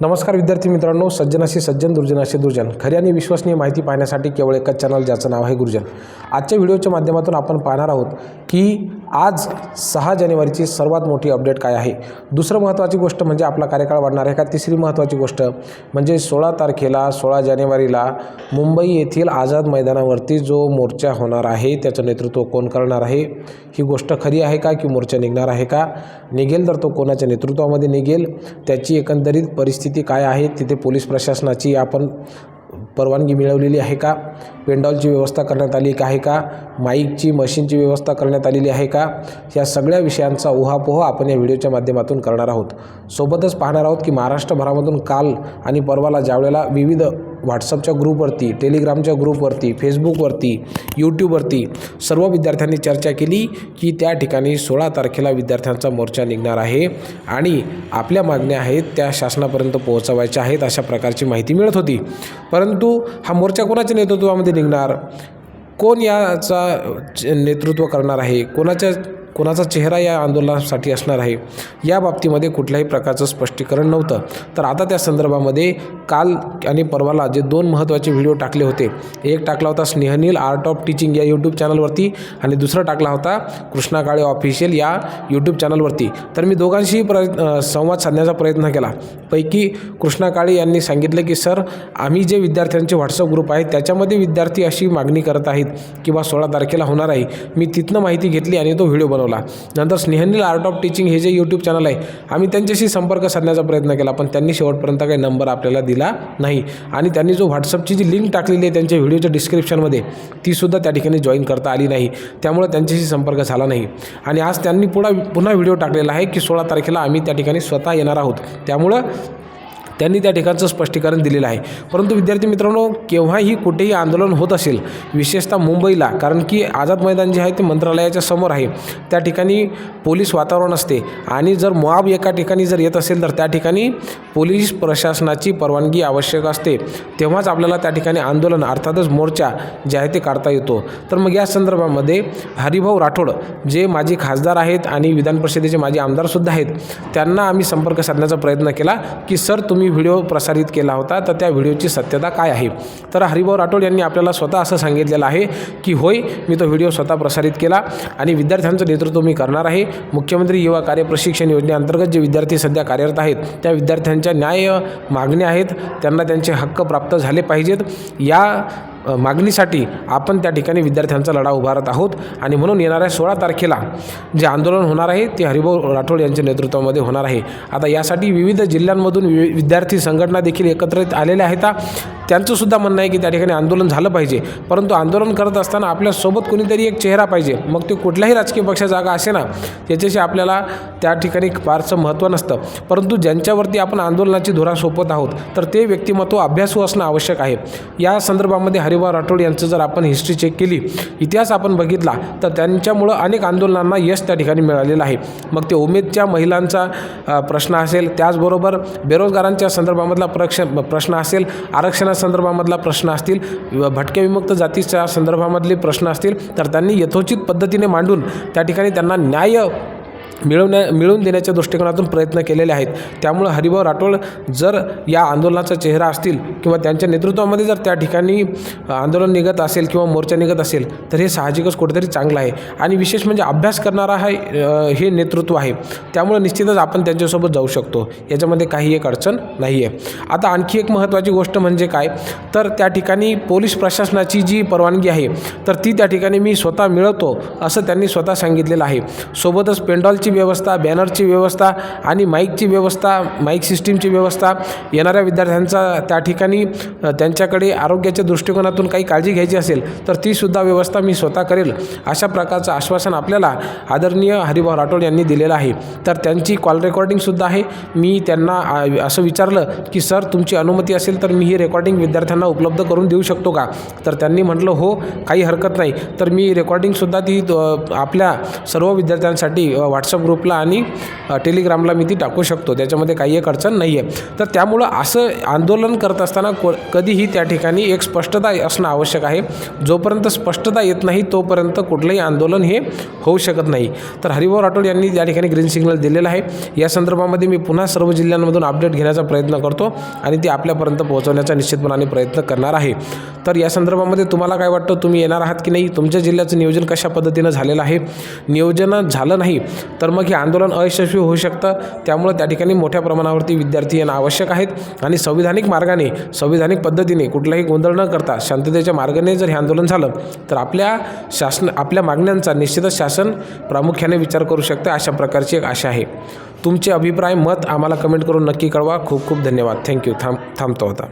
नमस्कार विद्यार्थी मित्रांनो सज्जनाशी सज्जन दुर्जनाशी दुर्जन. खरी आणि विश्वसनीय माहिती पाहण्यासाठी केवळ एकच चॅनल ज्याचं नाव आहे गुरुजन. आजच्या व्हिडिओच्या माध्यमातून आपण पाहणार आहोत की आज सहा जानेवारीची सर्वात मोठी अपडेट काय आहे? दुसरं महत्त्वाची गोष्ट म्हणजे आपला कार्यकाळ वाढणार आहे का? तिसरी महत्त्वाची गोष्ट म्हणजे सोळा तारखेला सोळा जानेवारीला मुंबई येथील आझाद मैदानावरती जो मोर्चा होणार आहे त्याचं नेतृत्व कोण करणार आहे? ही गोष्ट खरी आहे का की मोर्चा निघणार आहे का? निघेल तर तो कोणाच्या नेतृत्वामध्ये निघेल? त्याची एकंदरीत परिस्थिती काय आहे तिथे पोलीस प्रशासनाची आपण परवानगी मिळवलेली आहे का? पेंडॉलची व्यवस्था करण्यात आली आहे का? माईकची मशीनची व्यवस्था करण्यात आलेली आहे का? या सगळ्या विषयांचा उहापोह आपण या व्हिडिओच्या माध्यमातून करणार आहोत. सोबतच पाहणार आहोत की महाराष्ट्रभरामधून काल आणि परवाला ज्यावेळेला विविध व्हॉट्सअपच्या ग्रुपवरती टेलिग्रामच्या ग्रुपवरती फेसबुकवरती यूट्यूबवरती सर्व विद्यार्थ्यांनी चर्चा केली की त्या ठिकाणी सोळा तारखेला विद्यार्थ्यांचा मोर्चा निघणार आहे आणि आपल्या मागण्या आहेत त्या शासनापर्यंत पोहोचवायच्या आहेत अशा प्रकारची माहिती मिळत होती. परंतु हा मोर्चा कोणाच्या नेतृत्वामध्ये निघणार? कोण याचा नेतृत्व करणार आहे? कोणाच्या कोणाचा चेहरा या आंदोलनासाठी असणार आहे? या बाबतीमध्ये कुठल्याही प्रकारचं स्पष्टीकरण नव्हतं. तर आता त्या संदर्भामध्ये काल आणि परवाला जे दोन महत्त्वाचे व्हिडिओ टाकले होते एक टाकला होता स्नेहनील आर्ट ऑफ टीचिंग या यूट्यूब चॅनलवरती आणि दुसरा टाकला होता कृष्णा काळे ऑफिशियल या यूट्यूब चॅनलवरती. तर मी दोघांशीही प्र संवाद साधण्याचा प्रयत्न केला. पैकी कृष्णा काळे यांनी सांगितलं की सर आम्ही जे विद्यार्थ्यांचे व्हॉट्सअप ग्रुप आहेत त्याच्यामध्ये विद्यार्थी अशी मागणी करत आहेत किंवा सोळा तारखेला होणार आहे. मी तिथनं माहिती घेतली आणि तो व्हिडिओ बनवला. नंतर स्नेहनील आर्ट ऑफ टीचिंग हे जे यूट्यूब चॅनल आहे आम्ही त्यांच्याशी संपर्क साधण्याचा प्रयत्न केला पण त्यांनी शेवटपर्यंत काही नंबर आपल्याला दिला नाही. आणि त्यांनी जो व्हॉट्सअपची जी लिंक टाकलेली आहे त्यांच्या व्हिडिओच्या डिस्क्रिप्शनमध्ये तीसुद्धा त्या ठिकाणी जॉईन करता आली नाही. त्यामुळे त्यांच्याशी संपर्क झाला नाही. आणि आज त्यांनी पुन्हा पुन्हा व्हिडिओ टाकलेला आहे की सोळा तारखेला आम्ही त्या ठिकाणी स्वतः येणार आहोत. त्यामुळं त्यांनी त्या ठिकाणचं स्पष्टीकरण दिलेलं आहे. परंतु विद्यार्थी मित्रांनो केव्हाही कुठेही आंदोलन होत असेल विशेषतः मुंबईला कारण की आझाद मैदान जे आहे ते मंत्रालयाच्या समोर आहे. त्या ठिकाणी पोलीस वातावरण असते आणि जर मॉब एका ठिकाणी जर येत असेल तर त्या ठिकाणी पोलीस प्रशासनाची परवानगी आवश्यक असते. तेव्हाच आपल्याला त्या ठिकाणी आंदोलन अर्थातच मोर्चा जे आहे ते काढता येतो. तर मग या संदर्भामध्ये हरिभाऊ राठोड जे माजी खासदार आहेत आणि विधान परिषदेचे माजी आमदारसुद्धा आहेत त्यांना आम्ही संपर्क साधण्याचा प्रयत्न केला की सर तुम्ही मी व्हिडिओ प्रसारित केला होता तर त्या व्हिडिओची सत्यता काय आहे? तर हरिभाऊ राठोड यांनी आपल्याला स्वतः असं सांगितलेलं आहे की होय मी तो व्हिडिओ स्वतः प्रसारित केला आणि विद्यार्थ्यांचं नेतृत्व मी करणार आहे. मुख्यमंत्री युवा कार्य प्रशिक्षण योजनेअंतर्गत जे विद्यार्थी सध्या कार्यरत आहेत त्या विद्यार्थ्यांच्या न्याय मागण्या आहेत. त्यांना त्यांचे हक्क प्राप्त झाले पाहिजेत. या मागणीसाठी आपण त्या ठिकाणी विद्यार्थ्यांचा लढा उभारत आहोत. आणि म्हणून येणाऱ्या सोळा तारखेला जे आंदोलन होणार आहे ते हरिभाऊ राठोड यांच्या नेतृत्वामध्ये होणार आहे. आता यासाठी विविध जिल्ह्यांमधून वि विद्यार्थी संघटना देखील एकत्रित आलेल्या आहेत. त्यांचंसुद्धा म्हणणं आहे की त्या ठिकाणी आंदोलन झालं पाहिजे. परंतु आंदोलन करत असताना आपल्यासोबत कोणीतरी एक चेहरा पाहिजे. मग ते कुठल्याही राजकीय पक्षाचा जागा असे ना त्याच्याशी आपल्याला त्या ठिकाणी फारसं महत्त्व नसतं. परंतु ज्यांच्यावरती आपण आंदोलनाची धुरा सोपत आहोत तर ते व्यक्तिमत्व अभ्यासू असणं आवश्यक आहे. या संदर्भामध्ये हरिभाऊ राठोड यांचं जर आपण हिस्ट्री चेक केली इतिहास आपण बघितला तर त्यांच्यामुळं अनेक आंदोलनांना यश त्या ठिकाणी मिळालेलं आहे. मग ते उमेदच्या महिलांचा प्रश्न असेल त्याचबरोबर बेरोजगारांच्या संदर्भामधला प्रक्ष प्रश्न असेल संदर्भामधला प्रश्न असतील भटके भटक्या विमुक्त जातीच्या संदर्भामधले प्रश्न असतील तर त्यांनी यथोचित पद्धतीने मांडून त्या ठिकाणी त्यांना न्याय मिळवण्या मिळवून देण्याच्या दृष्टिकोनातून प्रयत्न केलेले आहेत. त्यामुळं हरिभाऊ राठोड जर या आंदोलनाचा चेहरा असतील किंवा त्यांच्या नेतृत्वामध्ये जर त्या ठिकाणी आंदोलन निघत असेल किंवा मोर्चा निघत असेल तर हे साहजिकच कुठेतरी चांगलं आहे. आणि विशेष म्हणजे अभ्यास करणारा हा हे नेतृत्व आहे. त्यामुळं निश्चितच आपण त्यांच्यासोबत जाऊ शकतो. याच्यामध्ये काही एक अडचण नाही आहे आता आणखी एक महत्त्वाची गोष्ट म्हणजे काय? तर त्या ठिकाणी पोलीस प्रशासनाची जी परवानगी आहे तर ती त्या ठिकाणी मी स्वतः मिळवतो असं त्यांनी स्वतः सांगितलेलं आहे. सोबतच पेंडॉलची व्यवस्था बॅनरची व्यवस्था आणि माईकची व्यवस्था माईक सिस्टीमची व्यवस्था येणाऱ्या विद्यार्थ्यांचा त्या ठिकाणी त्यांच्याकडे आरोग्याच्या दृष्टिकोनातून काही काळजी घ्यायची असेल तर तीसुद्धा व्यवस्था मी स्वतः करेल. अशा प्रकारचं आश्वासन आपल्याला आदरणीय हरिभाऊ राठोड यांनी दिलेलं आहे. तर त्यांची कॉल रेकॉर्डिंगसुद्धा आहे. मी त्यांना असं विचारलं की सर तुमची अनुमती असेल तर मी ही रेकॉर्डिंग विद्यार्थ्यांना उपलब्ध करून देऊ शकतो का? तर त्यांनी म्हटलं हो काही हरकत नाही. तर मी रेकॉर्डिंगसुद्धा ती आपल्या सर्व विद्यार्थ्यांसाठी व्हॉट्सअप व्हॉट्सअप ग्रुपला आणि टेलिग्रामला मी ती टाकू शकतो. त्याच्यामध्ये काही एक अडचण नाही आहे तर त्यामुळं असं आंदोलन करत असताना को कधीही त्या ठिकाणी एक स्पष्टता असणं आवश्यक आहे. जोपर्यंत स्पष्टता येत नाही तोपर्यंत कुठलंही आंदोलन हे होऊ शकत नाही. तर हरिभाऊ राठोड यांनी त्या ठिकाणी ग्रीन सिग्नल दिलेला आहे. या संदर्भामध्ये मी पुन्हा सर्व जिल्ह्यांमधून अपडेट घेण्याचा प्रयत्न करतो आणि ते आपल्यापर्यंत पोहोचवण्याचा निश्चितपणाने प्रयत्न करणार आहे. तर या संदर्भामध्ये तुम्हाला काय वाटतं? तुम्ही येणार आहात की नाही? तुमच्या जिल्ह्याचं नियोजन कशा पद्धतीनं झालेलं आहे? नियोजन झालं नाही तर मग हे आंदोलन अयशस्वी होऊ शकतं. त्यामुळं त्या ठिकाणी मोठ्या प्रमाणावरती विद्यार्थी येणं आवश्यक आहेत. आणि संविधानिक मार्गाने संविधानिक पद्धतीने कुठलाही गोंधळ न करता शांततेच्या मार्गाने जर हे आंदोलन झालं तर आपल्या शासन आपल्या मागण्यांचा निश्चितच शासन प्रामुख्याने विचार करू शकते अशा प्रकारची एक आशा आहे. तुमचे अभिप्राय मत आम्हाला कमेंट करून नक्की कळवा. खूप खूप धन्यवाद. थँक्यू. थांब थांबतो होता